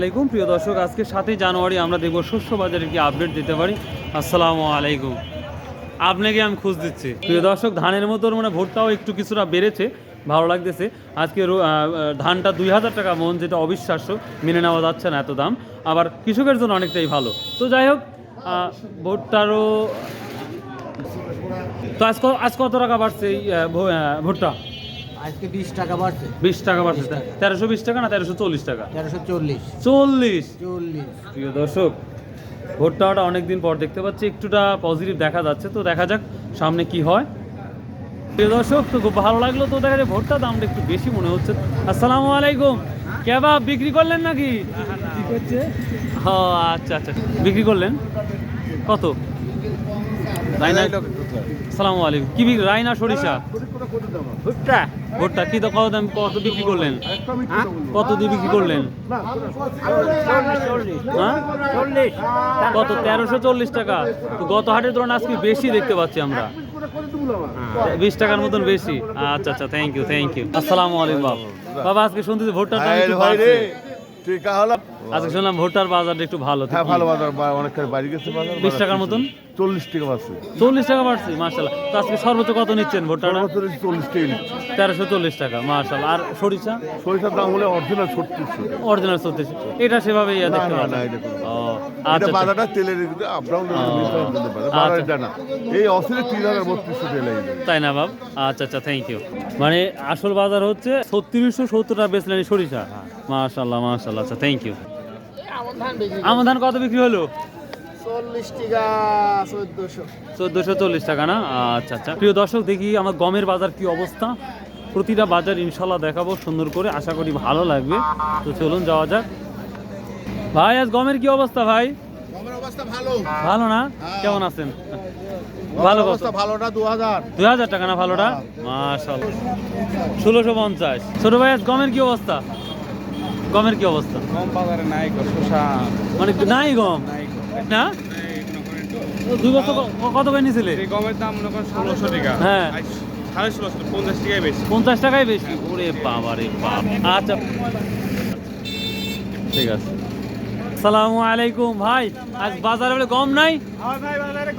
আলাইকুম। প্রিয় দর্শক, আজকে সাতই জানুয়ারি, আমরা দেখব শস্য বাজারের কি আপডেট দিতে পারি। আসসালামু আলাইকুম। আপনাকে আমি খুঁজ দিচ্ছি। প্রিয় দর্শক, ধানের মতো মানে ভোটটাও একটু কিছুটা বেড়েছে, ভালো লাগতেছে। আজকে ধানটা দুই হাজার টাকা মন, যেটা অবিশ্বাস্য, মেনে নেওয়া যাচ্ছে না এত দাম। আবার কৃষকের জন্য অনেকটাই ভালো। তো যাই হোক ভোটটারও তো আজ আজ কত টাকা বাড়ছে ভুট্টা? আজকে বিশ টাকা বাড়ছে। বিশ টাকা বাড়ছে। তেরোশো বিশ টাকা না তেরোশো চল্লিশ টাকা? তেরোশো চল্লিশ। চল্লিশ? চল্লিশ। প্রিয় দর্শক ভোটটাটা অনেকদিন পর দেখতে পাচ্ছি একটুটা পজিটিভ দেখা যাচ্ছে। তো দেখা যাক সামনে কি হয়। প্রিয় দর্শক তো খুব ভালো লাগল তো দেখা যায় ভোটটা দামটা একটু বেশি মনে হচ্ছে। আসসালামু আলাইকুম। কেবাব বিক্রি করলেন নাকি? কি করছে? ও আচ্ছা আচ্ছা। বিক্রি করলেন? কত? রাইনা? আসসালামু আলাইকুম। কি বিক্রি রাইনা সরিষা? ভুট্টা। ভুট্টা। কি তো কত দাম কত বিক্রি করলেন? কত দিয়ে বিক্রি করলেন? হ্যাঁ? কত? তেরোশো চল্লিশ টাকা। তো গত হাটের তুলনায় আজকে বেশি দেখতে পাচ্ছি আমরা। বিশ টাকার মতন বেশি। আচ্ছা আচ্ছা থ্যাংক ইউ থ্যাংক ইউ আসসালামু আলাইকুম বাবা বাবা আজকে শুনতেছি ভোটটার দাম একটু ভাই বাড়ছে। আজকে শুনলাম ভোটার বাজারটা একটু ভালো হ্যাঁ ভালো বাজার অনেকখানি বাড়ি গেছে বাজার বিশ টাকার মতন? চল্লিশ টাকা পাচ্ছে চল্লিশ টাকা বাড়ছে মার্শাল্লাহ তো আজকে সর্বোচ্চ কত নিচ্ছেন ভোটাররা? চল্লিশ টাকা নিচ্ছে। তেরোশো চল্লিশ টাকা মার্শাল্লাহ আর সরিষা? সরিষার দাম হলে অরিজিনাল ছত্রিশশো অরিজিনাল এটা সেভাবে ইয়া দেখতে আচ্ছা আচ্ছা। বাজারটা তেলের না। এই অসিলে তিন হাজার বত্রিশশো তেল তাই না বাব আচ্ছা আচ্ছা থ্যাংক ইউ মানে আসল বাজার হচ্ছে ছত্রিশশো সত্তর টাকা বেচলেন সরিষা। মাশাল্লাহ মাশাল্লাহ আচ্ছা থ্যাংক ইউ আমার ধান কত বিক্রি হলো? চোদ্দশো। চল্লিশ টাকা না? আচ্ছা আচ্ছা। প্রিয় দর্শক দেখি আমার গমের বাজার কি অবস্থা। প্রতিটা বাজার ইনশাল্লাহ দেখাবো সুন্দর করে। আশা করি ভালো লাগবে। তো চলুন যাওয়া যাক। ভাই আজ গমের কি অবস্থা ভাই? ভালো। না? কেমন আছেন? ভালো কত? ভালোটা দু হাজার দুই হাজার টাকা না ভালোটা? মাশাল্লাহ ষোলোশো পঞ্চাশ। ছোট ভাই আজ গমের কি অবস্থা? গমের কি অবস্থা? কম বাজারে নাই গো মানে নাই গম? না? দুই বছর কত করে নিয়েছিলে গমের দাম মনে করেন ষোলোশো টাকা। হ্যাঁ সাড়ে ষোলোশো পঞ্চাশ টাকায় বেশি। পঞ্চাশ টাকাই বেশি? ওরে বাবা রে বাপ। আচ্ছা। ঠিক আছে। আসসালামু আলাইকুম ভাই। আজ বাজারে বলে গম নাই? ভাই বাজারে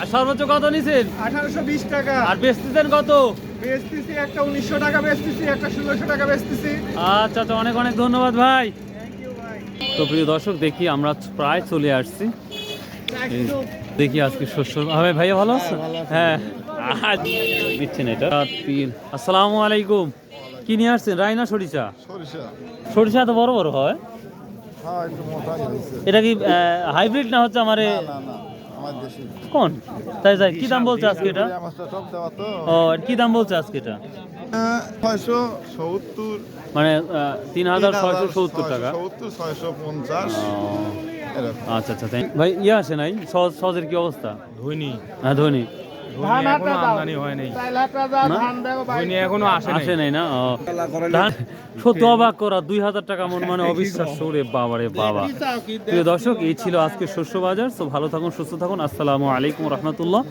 আর সর্বোচ্চ কত নিছেন? আঠারোশো বিশ টাকা। আর বেচতেছেন কত? বেচতেছি একটা উনিশশো টাকা বেচতেছি একটা ষোলোশো টাকা বেচতেছি। আচ্ছা আচ্ছা অনেক অনেক ধন্যবাদ ভাই। তো প্রিয় দর্শক দেখি আমরা প্রায় চলে আসছি। দেখি আজকে শস্য। হবে ভাইয়া ভালো আছে হ্যাঁ আজ দিচ্ছেন এটা। তিন। আসসালামু আলাইকুম। কি নিয়ে আসছেন? রায়না সরিষা? সরিষা। সরিষা তো বড় বড় হয়? হ্যাঁ একটু মোটা হয়েছে। এটা কি হাইব্রিড না হচ্ছে আমার কোন? তাই যাই কি দাম বলছে আজকে এটা? ও কি দাম বলছে আজকে এটা? ছয়শো সত্তর। মানে তিন হাজার ছয়শো সত্তর টাকা। ছয়শো পঞ্চাশ। আচ্ছা আচ্ছা ভাই ইয়ে আসে নাই? সজের কি অবস্থা? ধনী। হ্যাঁ ধনী। ধৈনি এখনও আমদানি হয় নাই। ধৈনি এখনও আসে নাই। আসে নাই না? ও। ধান সত্যি অবাক করা দুই হাজার টাকা মন মানে অবিশ্বাস্য। রে বাবা। রে বাবা প্রিয় দর্শক এই ছিল আজকে শস্য বাজার। তো ভালো থাকুন সুস্থ থাকুন। আসসালামু আলাইকুম রহমতুল্লাহ।